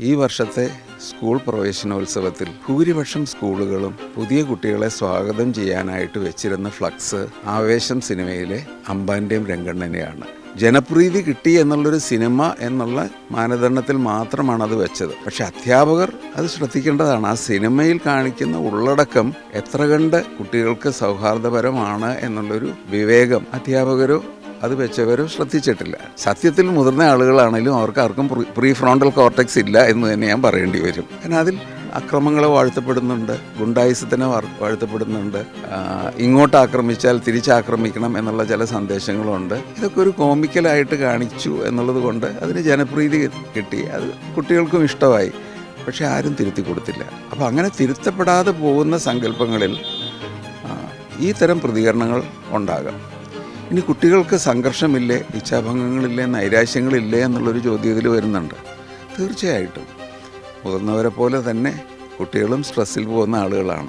ഈ വർഷത്തെ സ്കൂൾ പ്രവേശനോത്സവത്തിൽ ഭൂരിപക്ഷം സ്കൂളുകളും പുതിയ കുട്ടികളെ സ്വാഗതം ചെയ്യാനായിട്ട് വെച്ചിരുന്ന ഫ്ലക്സ് ആവേശം സിനിമയിലെ അമ്പാന്റെയും രംഗണ്ണനെയാണ് ജനപ്രീതി കിട്ടി എന്നുള്ളൊരു സിനിമ എന്നുള്ള മാനദണ്ഡത്തിൽ മാത്രമാണ് അത് വെച്ചത്. പക്ഷെ അധ്യാപകർ അത് ശ്രദ്ധിക്കേണ്ടതാണ്. ആ സിനിമയിൽ കാണിക്കുന്ന ഉള്ളടക്കം എത്ര കണ്ട് കുട്ടികൾക്ക് സൗഹാർദ്ദപരമാണ് എന്നുള്ളൊരു വിവേകം അധ്യാപകരോ അത് വെച്ചവരോ ശ്രദ്ധിച്ചിട്ടില്ല. സത്യത്തിൽ മുതിർന്ന ആളുകളാണെങ്കിലും അവർക്ക് ആർക്കും പ്രീ ഫ്രോണ്ടൽ കോർട്ടക്സ് ഇല്ല എന്ന് തന്നെ ഞാൻ പറയേണ്ടി വരും. കാരണം അതിൽ അക്രമങ്ങളെ വാഴ്ത്തപ്പെടുന്നുണ്ട് ഗുണ്ടായുസത്തിനെ വാഴ്ത്തപ്പെടുന്നുണ്ട് ഇങ്ങോട്ട് ആക്രമിച്ചാൽ തിരിച്ചാക്രമിക്കണം എന്നുള്ള ചില സന്ദേശങ്ങളുണ്ട്. ഇതൊക്കെ ഒരു കോമിക്കലായിട്ട് കാണിച്ചു എന്നുള്ളത് കൊണ്ട് അതിന് ജനപ്രീതി കിട്ടി. അത് കുട്ടികൾക്കും ഇഷ്ടമായി. പക്ഷെ ആരും തിരുത്തി കൊടുത്തില്ല. അപ്പോൾ അങ്ങനെ തിരുത്തപ്പെടാതെ പോകുന്ന സങ്കല്പങ്ങളിൽ ഈ തരം പ്രതികരണങ്ങൾ ഉണ്ടാകാം. ഇനി കുട്ടികൾക്ക് സംഘർഷമില്ലേ ഇച്ഛാഭംഗങ്ങളില്ലേ നൈരാശ്യങ്ങളില്ലേ എന്നുള്ളൊരു ചോദ്യം ഇതിൽ വരുന്നുണ്ട്. തീർച്ചയായിട്ടും. മുതിർന്നവരെ പോലെ തന്നെ കുട്ടികളും സ്ട്രെസ്സിൽ പോകുന്ന ആളുകളാണ്.